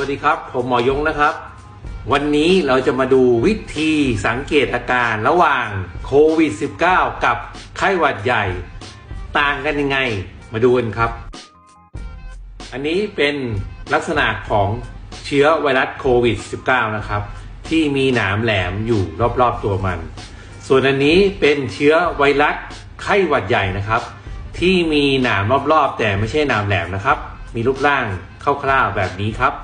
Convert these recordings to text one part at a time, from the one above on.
วัสดีครับ ผมหมอยงนะครับ วันนี้เราจะมาดูวิธีสังเกตอาการระหว่างโควิด -19 กับไข้หวัดใหญ่ ต่างกันยังไงมาดูกันครับ อันนี้เป็นลักษณะของเชื้อไวรัสโควิด -19 นะครับ ที่มีหนามแหลมอยู่รอบๆตัวมัน ส่วนอันนี้เป็นเชื้อไวรัสไข้หวัดใหญ่นะครับ ที่มีหนามรอบๆ แต่ไม่ใช่หนามแหลมนะครับ มีรูปร่างคร่าวๆแบบนี้ครับ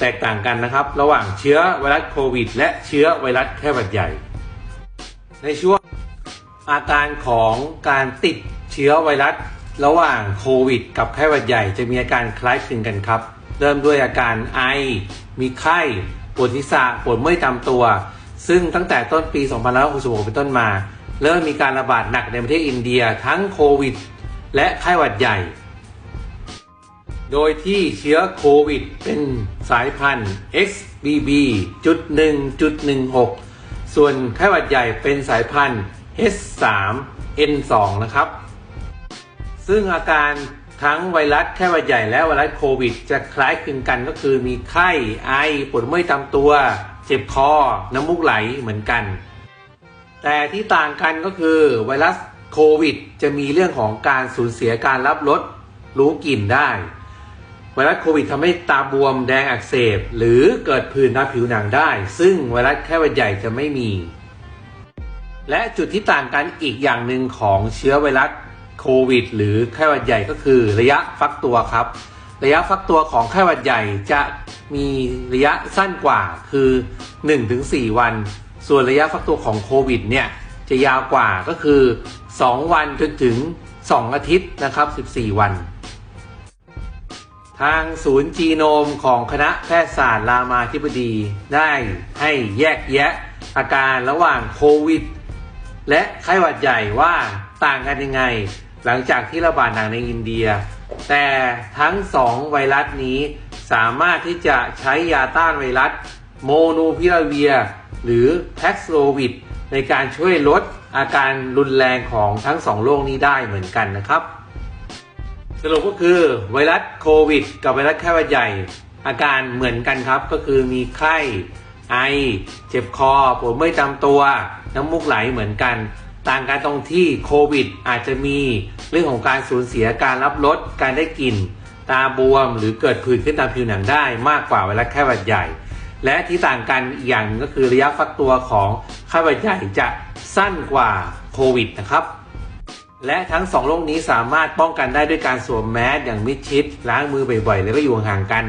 แตกต่างกันนะครับ ระหว่างเชื้อไวรัสโควิด และเชื้อไวรัสไข้หวัดใหญ่ ในช่วงอาการของการติดเชื้อไวรัสระหว่างโควิด กับไข้หวัดใหญ่จะมีอาการคล้ายคลึงกันครับ เริ่มด้วยอาการไอ มีไข้ ปวดศีรษะ ปวดเมื่อยตามตัว ซึ่งตั้งแต่ต้นปี 2566 เป็นต้นมา เริ่มมีการระบาดหนักในประเทศอินเดียทั้งโควิด และไข้หวัดใหญ่ โดยที่เชื้อโควิดเป็นสายพันธุ์ XBB.1.16 ส่วนไข้หวัดใหญ่เป็นสายพันธุ์ H3N2 นะครับ ซึ่งอาการทั้งไวรัสไข้หวัดใหญ่และไวรัสโควิด จะคล้ายคลึงกันก็คือมีไข้ไอปวดเมื่อยตามตัว เจ็บคอ น้ำมูกไหลเหมือนกัน แต่ที่ต่างกันก็คือไวรัสโควิด จะมีเรื่องของการสูญเสียการรับรสรู้กลิ่นได้ ไวรัสโควิดทำให้ตาบวมแดงอักเสบ หรือเกิดผื่นตามผิวหนังได้ ซึ่งไวรัสไข้หวัดใหญ่จะไม่มี และจุดที่ต่างกันอีกอย่างหนึ่งของเชื้อไวรัสโควิด หรือไข้หวัดใหญ่ก็คือระยะฟักตัวครับ ระยะฟักตัวของไข้หวัดใหญ่จะมีระยะสั้นกว่าคือ 1-4 วัน ส่วนระยะฟักตัวของโควิดเนี่ยจะยาวกว่าก็คือ 2 วันจนถึง 2 อาทิตย์นะครับ 14 วัน ทางศูนย์จีโนมของคณะแพทยศาสตร์รามาธิบดี ได้ให้แยกแยะอาการระหว่างโควิด และไข้หวัดใหญ่ว่าต่างกันยังไง หลังจากที่ระบาดหนักในอินเดีย แต่ทั้งสองไวรัสนี้สามารถที่จะใช้ยาต้านไวรัส โมโนพิราเวีย หรือแพ็กโซวิดในการช่วยลดอาการรุนแรงของทั้งสองโรคนี้ได้เหมือนกันนะครับ สรุปก็คือไวรัสโควิด กับไวรัสไข้หวัดใหญ่ อาการเหมือนกันครับ ก็คือมีไข้ไอ เจ็บคอปวดเมื่อยตามตัว น้ำมูกไหลเหมือนกัน ต่างกันตรงที่โควิด อาจจะมีเรื่องของการสูญเสียการรับรสการได้กลิ่น ตาบวมหรือเกิดผื่นขึ้นตามผิวหนังได้มากกว่าไวรัสไข้หวัดใหญ่ และที่ต่างกันอีกอย่างหนึ่งก็คือระยะฟักตัวของไข้หวัดใหญ่จะสั้นกว่าโควิดนะครับ และทั้งสองโรคนี้สามารถป้องกันได้ด้วยการสวมแมสอย่างมิดชิดล้างมือบ่อยๆ แล้วก็อยู่ห่างกัน